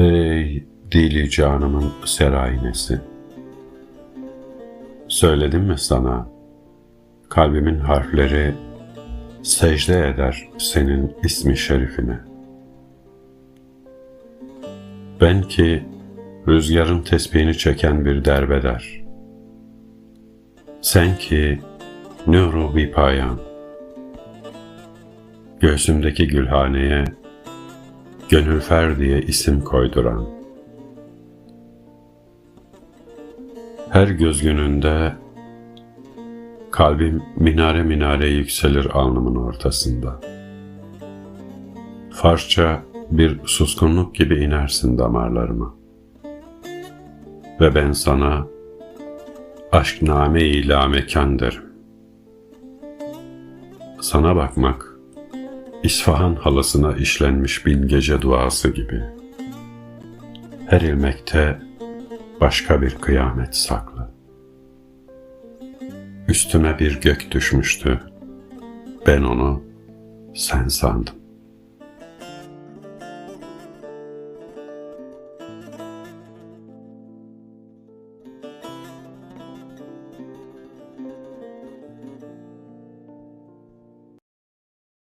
Ey dili canımın seraynesi. Söyledim mi sana? Kalbimin harfleri secde eder senin ismi şerifine. Ben ki rüzgarın tesbihini çeken bir derbeder. Sen ki nuru bir payan. Göğsümdeki gülhaneye Gönülfer diye isim koyduran. Her göz gününde kalbim minare minare yükselir alnımın ortasında. Farsça bir suskunluk gibi inersin damarlarıma. Ve ben sana aşk name ila mekan derim. Sana bakmak İsfahan halısına işlenmiş bin gece duası gibi. Her ilmekte başka bir kıyamet saklı. Üstüme bir gök düşmüştü. Ben onu sen sandım.